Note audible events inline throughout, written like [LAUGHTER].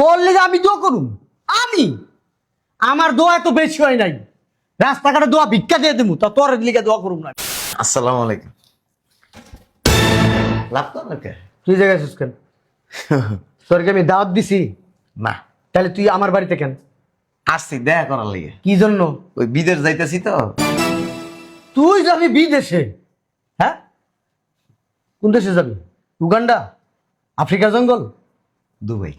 তোর লিগে আমি দোয়া করুম? আমি? আমার দোয়া এত বেশি হয় নাই। রাস্তাঘাটে দোয়া ভিক্ষা দিয়ে দেবো তা তোর লিগে দোয়া করুম না। আসসালামু আলাইকুম। লাভ তো তুই জায়গায় আছিস কেন? [LAUGHS] তোরকে আমি দাওয়াত দিছি? না। তাহলে তুই আমার বাড়িতে কেন? আসছি দেখা করার লিগে। কি জন্য? ওই বিদেশ যাইতেছি তো। তুই যাবি বিদেশে? হ্যাঁ? কোন দেশে যাবি? উগান্ডা? আফ্রিকা জঙ্গল? দুবাই।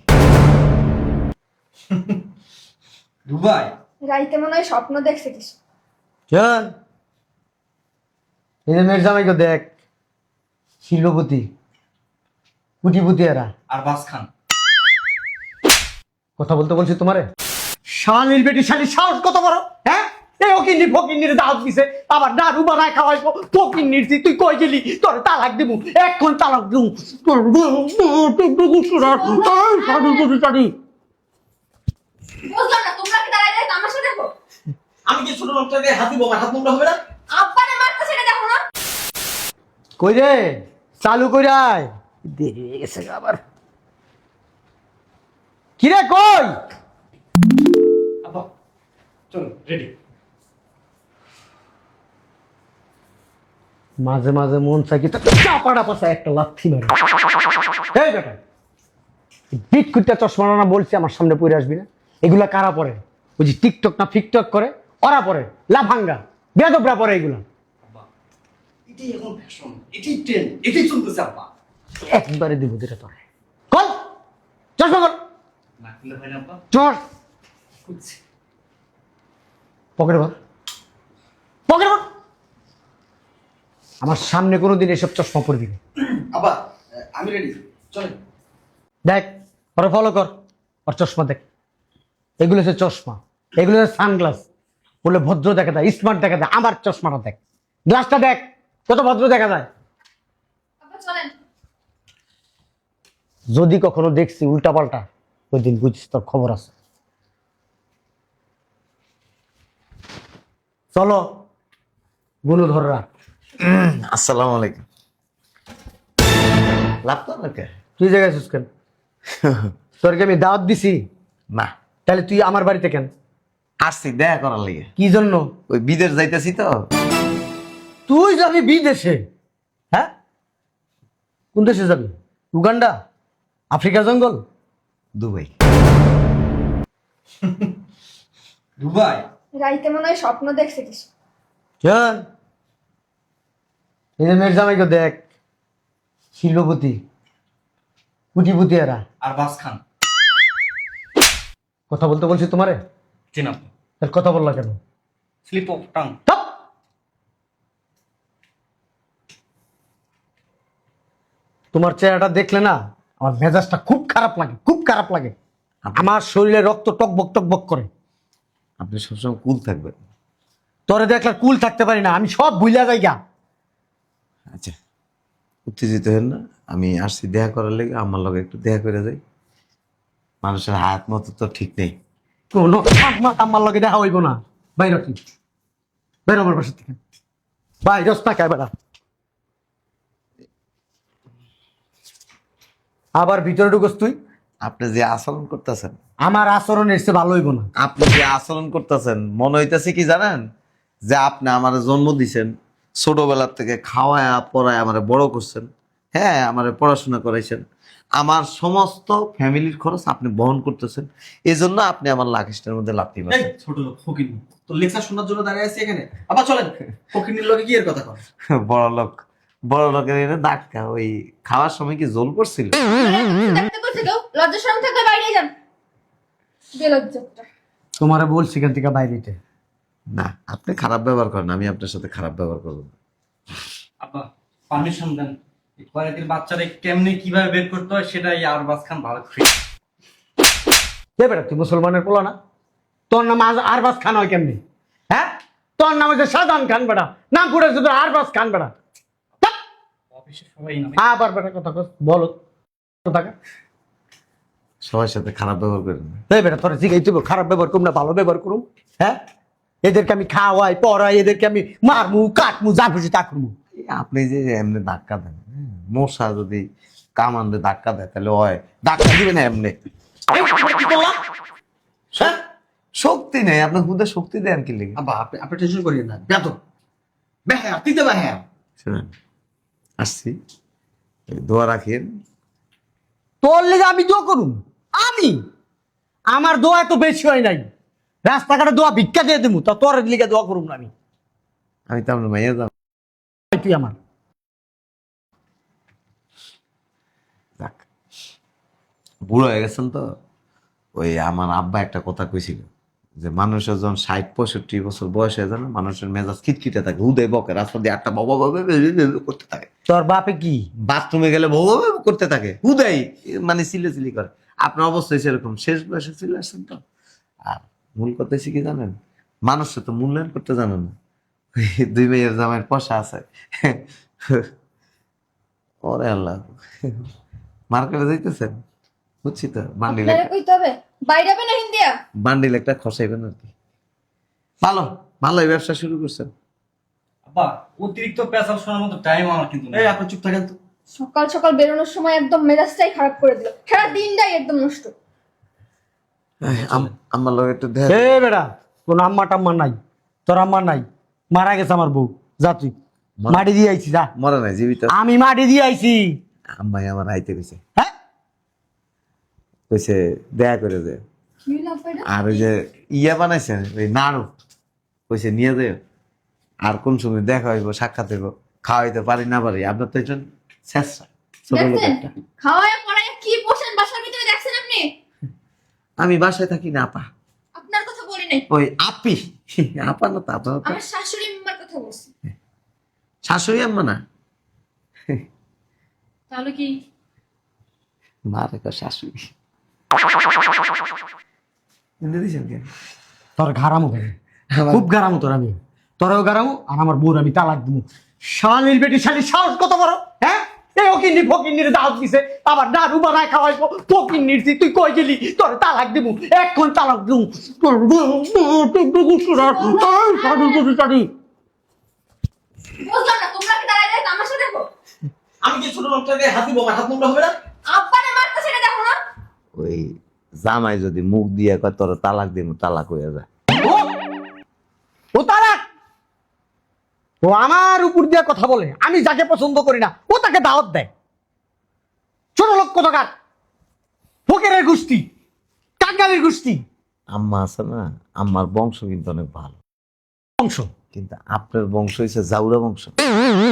[LAUGHS] দুবাই। রাইতে মনে হয় স্বপ্ন দেখছে কিছু। চল। এই যে মেয়ের জামাইকে দেখ শিল্পপতি কুটিপতি এরা আর বাস খান কথা বলতে বলছি তোমারে? শালির বেটি শালি সাহস কত বড় হ্যাঁ? এই ওকিন্নি ফকিন্নির দাওয়াত দিছে আবার নাড়ু বানায় খাওয়াইবো। ফকিন্নির তুই তুই কই গেলি তোর তালাক দিমু। এখন তালাক দিমু। তোর বুঝলাম না তোমরা কি দাঁড়ায় দাঁড়ায় তামাশা দেখো? আমি কি ছোট লোকটাকে হাতি বোমা হাত নোংরা হবে না? আব্বারে মারতে সেটা দেখো না। কই রে? চালু কই আয় দেরি হয়ে গেছে গো আবার। কিরে কই? আব্বা চল রেডি মাঝে মাঝে মন চাই কি চাপাড়া পাশা একটা লাথি মারে। এই বেটা বিট কুইটা চশমা না বলছি আমার সামনে পড়ে আসবি না। এগুলা কারা পরে? ওই যে টিকটক না ফিকটক করে? ওরা পরে। লাফাঙ্গা। বেদবরা পরে এগুলা। আব্বা এটাই এখন ফ্যাশন এটাই ট্রেন্ড এটাই চলতেছে আব্বা। একবারে দিব যেটা তোরে। কল চশমা কর না খুলে আব্বা। চর খুঁজছি পকেটে ভর। পকেটে ভর। আমার সামনে কোনোদিন এসব চশমা পরবি না আব্বা আমি রেডি চলেন। দেখ ওরা ফলো কর। ওর চশমা দেখ। এগুলো হচ্ছে চশমা। এগুলো হচ্ছে সানগ্লাস। বলে ভদ্র দেখা যায় স্মার্ট দেখা যায়। আমার চশমাটা দেখ। গ্লাসটা দেখ কত ভদ্র দেখা যায়। যদি কখনো দেখছি উল্টা পাল্টা ওই দিন বুঝিস তোর খবর আছে। চলো গুণধররা আসসালামু আলাইকুম। লাভ তো তুই জায়গায় আছিস কেন? [LAUGHS] তোরকে আমি দাওয়াত দিছি। না। তাহলে তুই আমার বাড়িতে কেন? আসছি দেখা করার লাগে। কি জন্য? ওই বিদেশ যাইতেছি তো। তুই যাবি বিদেশে? হ্যাঁ? কোন দেশে যাবি? উগান্ডা? আফ্রিকা জঙ্গল? দুবাই। দুবাই? রাইতে মনে হয় স্বপ্ন দেখছে কিছু। চল। এই যে মেয়ের জামাইকে দেখ শিল্পপতি কুটিপতি এরা। আর বাস খান। কথা বলতে বলছি তোমারে? চেন কথা বললা কেন? স্লিপ অফ টাং তোমার চেহারাটা দেখলে না আমার মেজাজটা খুব খারাপ লাগে খুব খারাপ লাগে। আমার শরীরে রক্ত টকবক টকবক করে। আপনি সবসময় কুল থাকবেন। তোরে দেখলে কুল থাকতে পারি না আমি সব ভুলিয়া যাই গা আচ্ছা উত্তেজিত হেন না আমি আসছি দেখা করার লেগে আমার লগে একটু দেখা করে যাই। মানুষের হাত মতো তো ঠিক নেই। কোনো আমার আমার লগে দেখা হইব না। বাইর তুই বাইর আমার বাসা থেকে। বাইর খাই বেড়া। আবার ভিতরে ঢুকস তুই। আপনি যে আচরণ করতেছেন। আমার আচরণ এসে ভালো হইব না। আপনি যে আচরণ করতেছেন মনে হইতেছে কি জানেন? যে আপনি আমার জন্ম দিছেন ছোটবেলার থেকে খাওয়ায় পড়ায় আমার বড় করছেন। হ্যাঁ আমার পড়াশোনা করাইছেন। আমার সমস্ত ফ্যামিলির খরচ আপনি বহন করতেছেন। এই জন্য আপনি আমার লাখিসটার মধ্যে এই মারছেন। ছোট লোক ফকির তো লেকচার শোনার জন্য দাঁড়িয়ে আছি এখানে? আবার চলেন ফকির লোকে কি এর কথা কর [LAUGHS] বড় লোক বড় লোকের এনে ধাক্কা ওই খাওয়ার সময় কি জোল কেউ লজ্জা শরম থাকলে বাইরে যান বেলজ্জতটা তোমারে বলছি এখান থেকে বাইরেতে না আপনি খারাপ ব্যবহার করেন আমি আপনার সাথে খারাপ ব্যবহার করব না। আব্বা পারমিশন দেন। বাচ্চারা কেমনে কীভাবে বের করতে হয় সেটাই আর ভালো করে দে বেটা তুই মুসলমানের পোলা না? তোর নাম আজ আরবাস খান হয় কেমনি? হ্যাঁ? তোর নাম হচ্ছে খান বেটা। নাম আরবাস খান বেটা। অফিসে সবাই আবার বেটা কথা বলো। কথা সবার সাথে খারাপ ব্যবহার করেন না। এই বেটা তোরা জিগাই তুই খারাপ ব্যবহার করুম না ভালো ব্যবহার করুম হ্যাঁ? এদেরকে আমি খাওয়াই পড়াই এদেরকে আমি মারমু কাটমু যা খুশি তা করমু। আপনি যে এমনি ধাক্কা দেন মশা যদি কামানলে ধাক্কা দেয় তাহলে হয়। ধাক্কা এমনি। আমরা কি করলাম? হ্যাঁ? শক্তি নেই। আপনার হুদে শক্তি দেন কি লেগে? আব্বা আপনি আপনি টেনশন করিয়েন না। বেত বেহা তিতে বেহা শুনেন আসছি। দোয়া রাখেন। তোর লেগে আমি দোয়া করুম। আমি? আমার দোয়া এত বেশি হয় নাই। রাস্তাঘাটে দোয়া ভিক্ষা দিয়ে দেবো তা তোর লিগে দোয়া করুম না আমি। আমি তো আপনার মাইয়া যাম তুই আমার। বুড়ো হয়ে গেছেন তো? ওই আমার আব্বা একটা কথা কইছিল যে মানুষের যখন ষাট পঁয়ষট্টি বছর বয়স হয়ে যায় না মানুষের মেজাজ খিটখিটে থাকে হুদে বকে রাস্তা দিয়ে আটটা বাবা বাবা করতে থাকে। তোর বাপে কি? বাথরুমে গেলে বউ করতে থাকে হুদাই মানে সিলে সিলি করে। আপনার অবস্থায় সেরকম শেষ বয়সে চলে আসছেন তো? আর মূল কথা কি জানেন? মানুষে তো মূল্যায়ন করতে জানে না। [LAUGHS] দুই মেয়ের জামাইয়ের পয়সা আছে। [LAUGHS] ওরে আল্লাহ। মার্কেটে যাইতেছেন? বুঝছি তো বান্ডিল কইতে হবে বাইরে না হিন্দিয়া? বান্ডিল একটা খসাইবেন আর কি। ভালো ভালোই ব্যবসা শুরু করছেন। আব্বা অতিরিক্ত পেশাল শোনার মতো টাইম আমার কিন্তু এই আপনি চুপ থাকেন তো। সকাল সকাল বেরোনোর সময় একদম মেজাজটাই খারাপ করে দিল। সারা দিনটাই একদম নষ্ট। আমার লোক একটু দেখ এ বেড়া কোন আম্মা টাম্মা নাই তোর আম্মা নাই। মারা গেছে আমার বউ। যা তুই। মাটি দিয়ে আইছি যা। মরে নাই জীবিত। আমি মাটি দিয়ে আইছি। আম্মাই আমার আইতে কইছে। হ্যাঁ? কইছে দেয়া করে দে? আর ওই যে ইয়া বানাইছে ওই নাড়ু। কইছে নিয়ে দে আর কোন সময় দেখা হইব সাক্ষাৎ হইব খাওয়াইতে পারি না পারি আপনার তো একজন শেষরা ছোট লোক দেখছেন? একটা। খাওয়ায় পড়ায় কি বসেন বাসার ভিতরে দেখছেন আপনি? আমি বাসায় থাকি না আপা। আপনার কথা বলি নাই। ওই আপি আপা না তো আপনার আমার শাশুড়ি মার কথা বলছি। শাশুড়ি আম্মা না? তাহলে কি? মার শাশুড়ি। দিছেন কেন? তোর ঘাড়ামো খুব গারামো তোর আমি তোরও গারামো আর আমার বউর আমি তালাক দিব শালির বেটি শালির সাহস কত বড় হ্যাঁ এই ওকিন্নি ফকিন্নির দাওয়াত দিছে আবার দারু বানায় খাওয়াইবো ফকিন্নির তুই কই গেলি তোর তালাক দিব এখন তালাক দিব তোর আমি কি ছোট লোকটাকে হাত দিব হাত নোংরা হবে না আব্বারে না ওই জামাই যদি মুখ দিয়ে কয় তোর তালাক দিব তালাক হয়ে যায় ও! তালাক? ও আমার উপর দিয়ে কথা বলে আমি যাকে পছন্দ করি না ও তাকে দাওয়াত দেয়। ছোট লোক কোথাকার? ফকেরের গোষ্ঠী কাঙ্গালের গোষ্ঠী। আম্মা আছে না আম্মার বংশ কিন্তু অনেক ভালো। বংশ? কিন্তু আপনার বংশ হয়েছে জাউরা বংশ।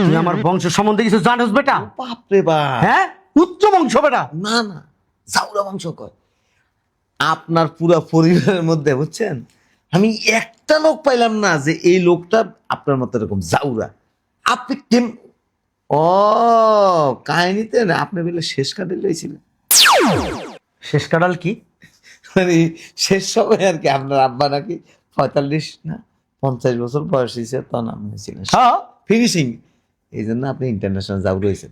তুই আমার বংশ সম্বন্ধে কিছু জানোস বেটা? বাপরে বাপ। হ্যাঁ? উচ্চ বংশ বেটা? না না। জাউরা মাংস কয়। আপনার পুরা পরিবারের মধ্যে বুঝছেন? আমি একটা লোক পাইলাম না যে এই লোকটা আপনার মতো এরকম জাউরা। আপনি কেম ও কাহিনীতে না আপনি বলে শেষ কাটে লইছিলেন শেষ কাটাল কি? মানে শেষ সময় আর কি আপনার আব্বা নাকি পঁয়তাল্লিশ না পঞ্চাশ বছর বয়স হয়েছে তখন আপনি ছিলেন হ্যাঁ। ফিনিশিং এই জন্য আপনি ইন্টারন্যাশনাল যাও রয়েছেন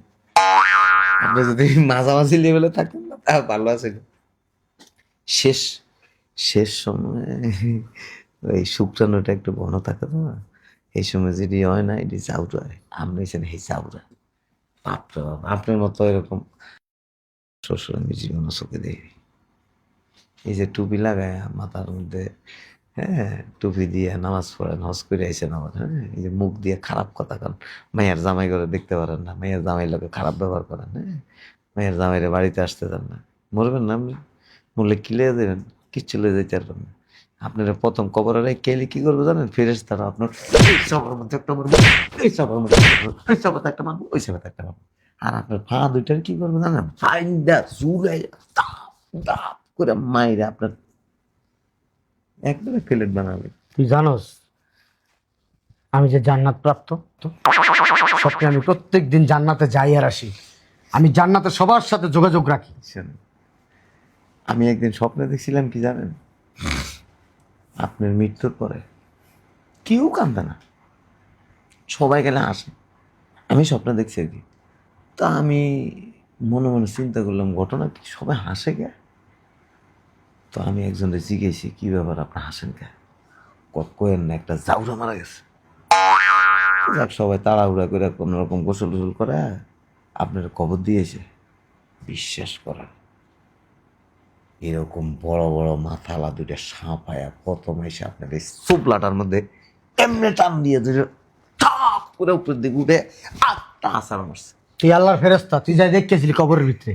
আপনি যদি মাঝামাঝি লেভেলে থাকতেন না, তা ভালো আছে। শেষ শেষ সময় ওই শুক্রাণুটা একটু ঘন থাকে তো। এই সময় যেটি হয় না, এটি চাউরা। আপনি হচ্ছেন এই চাউরা। বাপরে বাপ, আপনার মতো এরকম শ্বশুর আমি জীবনে চোখে দেখি এই যে টুপি লাগায় মাথার মধ্যে হ্যাঁ টুপি দিয়ে নামাজ পড়েন, হজ করে আইসেন আবার হ্যাঁ? এই যে মুখ দিয়ে খারাপ কথা কন। মায়ের জামাই করে দেখতে পারেন না, মায়ের জামাই লোকে খারাপ ব্যবহার করেন হ্যাঁ? মায়ের জামাইরে বাড়িতে আসতে চান না। মরবেন না আপনি? মরলে কিলে দেবেন কিচ্ছু লে যেতে পারবেন না। আপনারা প্রথম কবরের কেলে কি করবে জানেন? ফেরেস তারা আপনার, এই সবার মধ্যে একটা মারবো, এই সবার মধ্যে এই সবাতে একটা মারবো, ওই সবাতে একটা মারবো। আর আপনার পা দুইটার কি করব জানেন? ফাইন্দা জুলাই, দাপ দাপ করে মাইরে আপনার একবারে প্লেট বানাবে তুই জানোস আমি যে জান্নাত প্রাপ্ত তো স্বপ্নে আমি প্রত্যেক দিন জান্নাতে যাই আর আসি। আমি জান্নাতে সবার সাথে যোগাযোগ রাখি? আমি একদিন স্বপ্নে দেখছিলাম কি জানেন? আপনার মৃত্যুর পরে কেউ কান্দে না। সবাই গেলে আসে। আমি স্বপ্ন দেখছি আর কি। তা আমি মনে মনে চিন্তা করলাম ঘটনা কি? সবাই হাসে কে? তো আমি একজনের জিজ্ঞেসি কি ব্যাপার? আপনি হাসেন কে কয়েন না একটা জাউরা মারা গেছে। যাক সবাই তাড়াহুড়া করে কোনো রকম গোসল টোসল করে আপনার কবর দিয়েছে। বিশ্বাস করেন এরকম বড় বড় মাথালা দুইটা সাপ আয়া প্রথম এসে আপনার এই সুপলাটার মধ্যে এমনি টান দিয়ে দুটো টাপ করে উপর দিকে উঠে আটটা আসার মারছে। তুই আল্লাহর ফেরস্তা তুই যাই দেখতেছিলি কবরের ভিতরে।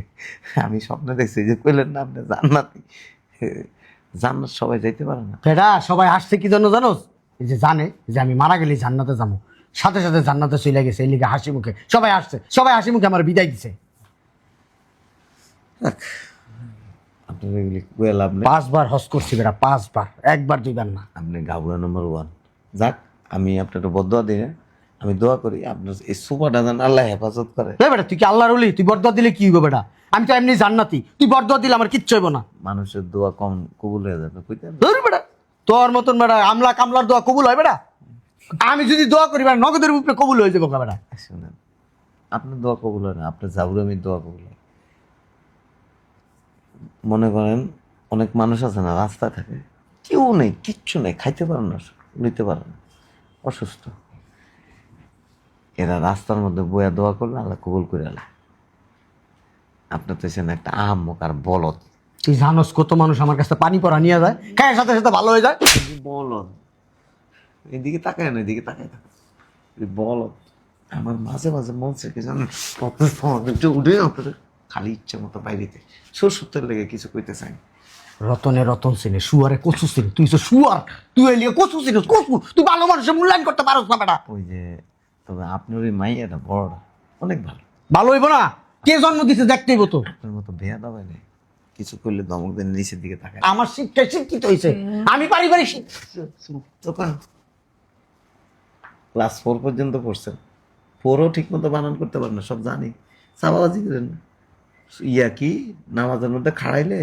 আমি স্বপ্নে দেখছি যে কইলেন না আপনি জান্নাতি। জান্নাত সবাই যাইতে পারে না। বেটা সবাই আসছে কি জন্য জানোস? এই যে জানে যে আমি মারা গেলে জান্নাতে যাব। সাথে সাথে জান্নাতে চলে গেছে এই লিগে হাসি মুখে। সবাই আসছে সবাই হাসি মুখে আমার বিদায় দিছে। আপনার এগুলি কয়ে লাভ নেই। পাঁচবার হস করছি বেটা পাঁচবার একবার দুইবার না। আপনি গাবুরা নম্বর ওয়ান। যাক আমি আপনার বদয়া দিই না আমি দোয়া করি আপনার এই সুপারটা যেন আল্লাহ হেফাজত করে। বেটা তুই কি আল্লাহর ওলি? তুই বরদোয়া দিলে কি হইব বেটা? আমি তো এমনি জান্নাতি। তুই বরদোয়া দিলে আমার কিচ্ছু হইব না। মানুষের দোয়া কম কবুল হয়ে যাবে বুঝতেন ধর বেটা তোর মতন বেটা আমলা কামলার দোয়া কবুল হয় বেটা? আমি যদি দোয়া করি বেটা নগদের উপরে কবুল হয়ে যাব বেটা। শুনেন আপনার দোয়া কবুল হয় না আপনার জাবুরামির দোয়া কবুল হয়। মনে করেন অনেক মানুষ আছে না রাস্তায় থাকে কেউ নেই কিচ্ছু নেই খাইতে পারে না নিতে পারে না অসুস্থ। এরা রাস্তার মধ্যে বইয়া দোয়া করলে আল্লাহ কবুল করে আল্লাহ আপনার তো এসেন একটা আহম্মক আর বলদ। তুই জানোস কত মানুষ আমার কাছে পানি পরা নিয়ে যায় খায়ের সাথে সাথে ভালো হয়ে যায়। বলদ। এদিকে তাকায় না এদিকে তাকায় থাকে এই বলদ। আমার মাঝে মাঝে মন কি জানেন উঠে খালি ইচ্ছে মতো বাইরেতে। শ্বশুরতের লেগে কিছু কইতে চাই রতনে রতন সিনে শুয়ারে কচু সিনে। তুই তো শুয়ার তুই এলিয়ে কচু সিনিস কচু। তুই ভালো মানুষের মূল্যায়ন করতে পারস না বেটা। ওই যে তবে আপনার ওই মাইয়াটা বড়টা অনেক ভালো। ভালো হইব না? কে জন্ম দিতে দেখতেই তো? আপনার মতো বেয়া দাবাই নেই। কিছু করলে দমক দিয়ে নিচের দিকে তাকায়। আমার শিক্ষায় শিক্ষিত হয়েছে আমি পারিবারিক ক্লাস ফোর পর্যন্ত পড়ছেন। ফোরও ঠিক মতো বানান করতে পারেন না সব জানি। চাপাবাজি করেন না। ইয়া কি? নামাজের মধ্যে খাড়াইলে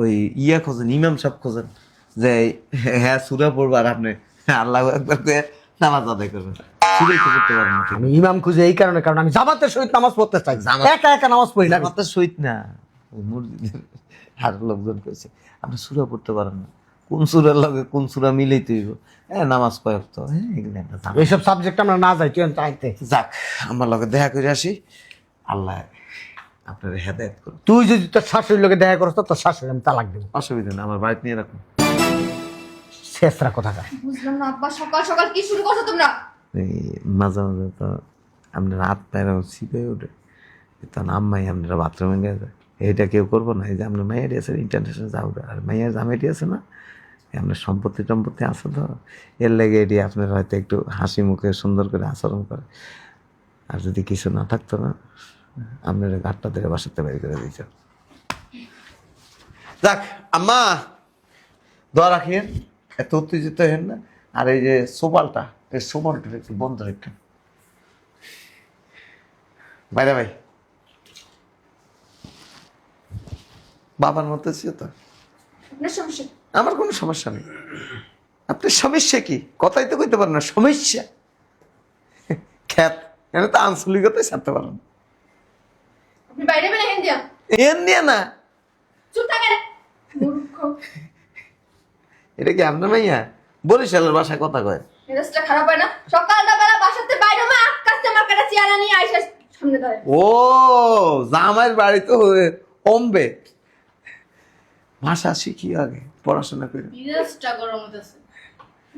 ওই ইয়া খোঁজেন ইমাম সব খোঁজেন। যে হ্যাঁ সুরা পড়ব আর আপনি আল্লাহ একবার নামাজ আদায় করবেন। আমি ইমাম খুঁজে এই কারণে কারণ আমি জামাতের সহিত নামাজ পড়তে চাই। একা একা নামাজ পড়ি না। আমার তো সহিত না। ওই মসজিদের আর লোকজন কইছে আপনি সুরা পড়তে পারেন না। কোন সুরার লগে কোন সুরা মিলেই তুই হ্যাঁ নামাজ কয়েক তো। হ্যাঁ। এইসব সাবজেক্ট আমরা না যাই তুই চাইতে যাক আমার লগে দেখা করে আসি। আল্লাহ আপনার হেদায়ত করুন তুই যদি তোর শাশুড়ির লোকে দেখা করস তো তোর শাশুড়ি আমি তালাক দেবো। অসুবিধা নেই আমার বাড়িতে নিয়ে রাখুন। শেষরা কথা কার বুঝলাম না আব্বা সকাল সকাল কি শুরু করছ তোমরা? এই মাঝে মাঝে তো আপনার হাত পায়ের ছিপে ওঠে তখন আম্মাই আপনারা বাথরুমে যায় এইটা কেউ করব না এই যে আপনার মাইয়ারি আছে ইন্টারন্যাশনাল যাও আর মাইয়ার জামাইটি আছে না আপনার সম্পত্তি টম্পত্তি আছে তো এর লেগে এটি আপনার হয়তো একটু হাসি মুখে সুন্দর করে আচরণ করে। আর যদি কিছু না থাকতো না আপনার ঘাটটা থেকে বাসাতে বের করে দিত যাক আম্মা দোয়া রাখিয়েন। এত উত্তেজিত হেন না। আর এই যে সোপালটা এই সোপালটা একটু বন্ধ রাখেন। বাইরে ভাই। বাবার মতো ছিল তো? সমস্যা আমার কোনো সমস্যা নেই। আপনার সমস্যা কি? কথাই তো কইতে পারেন না সমস্যা। খ্যাত এনে তো আঞ্চলিকতাই ছাড়তে পারেন না। আপনি হেন দিয়া? না। চুপ থাকেন। এটা কি আপনার মাইয়া বরিশালের বাসায় কথা কয়। মেজাজটা খারাপ হয় না? সকালটা বেলা বাসাতে বাইরে মা আকাশতে আমার কাটা চেয়ারা নিয়ে আইসা সামনে ধরে। ও জামাইয়ের বাড়ি তো কমবে ভাষা শিখি আগে পড়াশোনা করে। মেজাজটা গরম হতেছে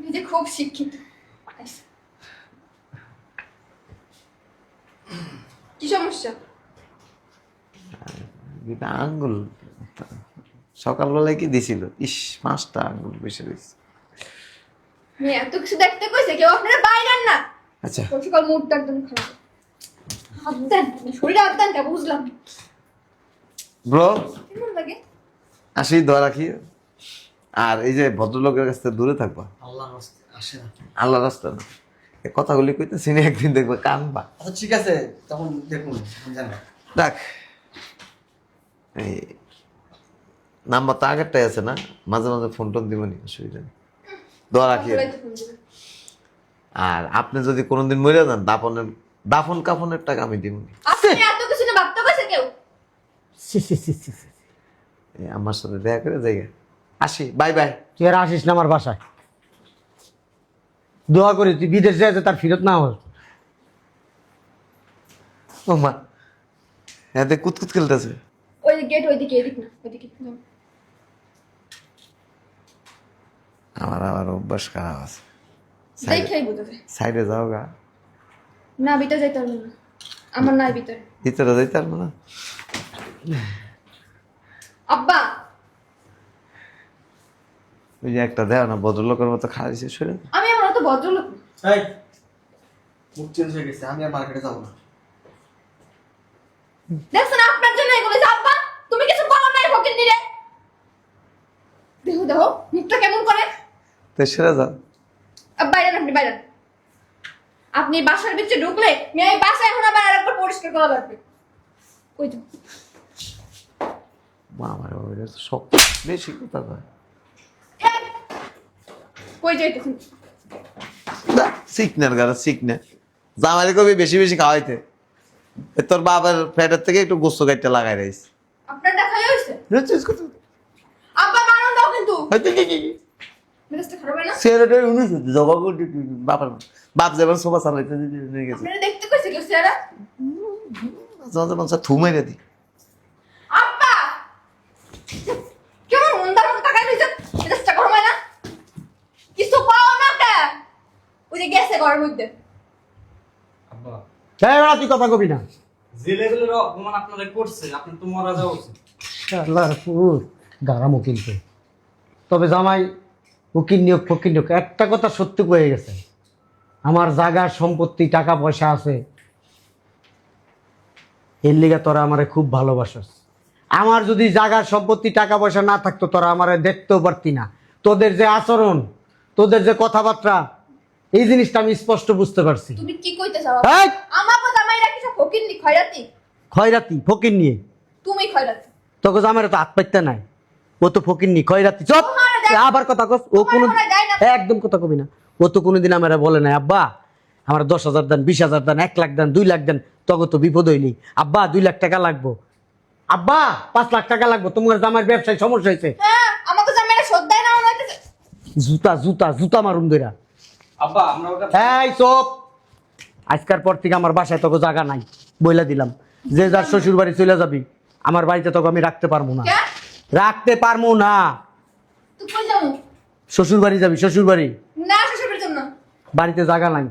নিজে খুব শিক্ষিত। কি সমস্যা? আঙ্গুল। সকালবেলায় কি দিছিল? ইস পাঁচটা আঙ্গুল বসে দিয়েছে এত কিছু দেখতে কইছে কেউ আপনার বাইরেন না। আচ্ছা। সকাল সকাল মুডটা একদম খারাপ। হাত দেন শরীরে হাত দেন তা বুঝলাম। ব্রো কেমন লাগে? আসি দোয়া রাখি। আর এই যে ভদ্রলোকের কাছ থেকে দূরে থাকবা। আল্লাহ আসে না। আল্লাহ রাস্তা না। কথাগুলি কইতেছি না একদিন দেখবা কানবা। আচ্ছা ঠিক আছে তখন দেখুন জানা দেখ এই নাম্বার তো আগেরটাই আছে না? মাঝে মাঝে ফোন টোন দিবনি অসুবিধা নেই। দোয়া রাখি আর আপনি যদি কোনোদিন মরে যান দাফনের দাফন কাফনের টাকা আমি দিব আপনি এত কিছু না ভাবতে কইছে কেউ? সি, সি, সি, সি, সি। আমার সাথে দেখা করে জায়গা আসি বাই বাই তুই আর আসিস না আমার বাসায়। দোয়া করি তুই বিদেশ যাইতে তার ফিরত না হল ও মা এতে কুতকুত খেলতেছে। ওই যে গেট ওইদিকে এদিক না ওইদিকে যাও। আমার আবার অভ্যাস খারাপ আছে। সাইডে যাও গা। না ভিতরে যাইতে পারব না। আমার নাই ভিতরে। ভিতরে যাইতে পারব না? আব্বা! ওই যে একটা দেও না ভদ্রলোকের মতো খাইছে শুনে আমি আমার অত ভদ্রলোক। এই মুখ চেঞ্জ হয়ে গেছে আমি আর মার্কেটে যাব না। দেখছেন আপনার জন্য এগুলো আব্বা তুমি কিছু বলো নাই ফকির নিরে দেখো দেখো মুখটা কেমন করে? তো সেরে যাও আব বাইরেন আপনি বাইরেন আপনি বাসার ভিতরে ঢুকলে মেয়ে বাসা এখন আবার আরেকবার পরিষ্কার করা লাগবে। কই তো। মা আমার ওইটা তো সব বেশি কথা কয় কই সিকনার গাড়া সিকনে কবি বেশি বেশি খাওয়াইতে। তোর বাবার ফ্যাটের থেকে একটু গোস্ত গাইতে লাগাই রয়েছে আপনার দেখাই হয়েছে আব্বা বারণ দাও কিন্তু। মেজাজটা খারাপ না? ছেলেটা উনিশ জবা করে বাবার বাপ। যেমন সোফা চালাইতে নিয়ে গেছে। আপনারা দেখতে কইছে কেউ স্যারা যখন থু মেরে দি আব্বা! কেমন মন্দার মতো তাকাই রইছে? মেজাজটা গরম না কিছু পাও না কে ওই যে গেছে ঘরের মধ্যে। আব্বা। এই বেড়া তুই কথা কবি না। যে লেভেলের অপমান আপনারা করছে আপনার তো মরা যাওয়া উচিত। আল্লাহর পুর গারামও কিন্তু তবে জামাই উকিল নিয়োগ ফকির নিয়োগ। একটা কথা সত্যি হয়ে গেছে। আমার জাগার সম্পত্তি টাকা পয়সা আছে। এর লিগে তোরা আমারে খুব ভালোবাসস। আমার যদি জাগার সম্পত্তি টাকা পয়সা না থাকতো তোরা আমারে দেখতেও পারতি না। তোদের যে আচরণ তোদের যে কথাবার্তা এই জিনিসটা আমি স্পষ্ট বুঝতে পারছি। তুমি কি কইতে চাও আমার কথা জামাইরা কিছু ফকির নি খয়রাতি? খয়রাতি ফকির নিয়ে। তুমি খয়রাতি। তোকে জামাইরা তো হাত পাইতে নাই ও তো ফকির নি খয়রাতি। চপ! আবার কথা কস ও কোনো হয় না। একদম কথা কবি না। ও তো কোনোদিন আমার বলে নাই আব্বা আমার দশ হাজার দেন বিশ হাজার দেন এক লাখ দেন দুই লাখ দেন তখন তো বিপদ হইলি আব্বা দুই লাখ টাকা লাগবো। আব্বা পাঁচ লাখ টাকা লাগবো তোমার জামার ব্যবসায় সমস্যা হয়েছে। হ্যাঁ না জুতা জুতা জুতা মারুন দইরা আব্বা আমরা ওটা এই চপ। আজকার পর থেকে আমার বাসায় তোকে জায়গা নাই বইলা দিলাম। যে যার শ্বশুর বাড়ি চলে যাবি আমার বাড়িতে তোকে আমি রাখতে পারব না। রাখতে পারব না। তুই কই যাব? শ্বশুর বাড়ি যাবি শ্বশুর বাড়ি না। বাড়িতে জায়গা নাই।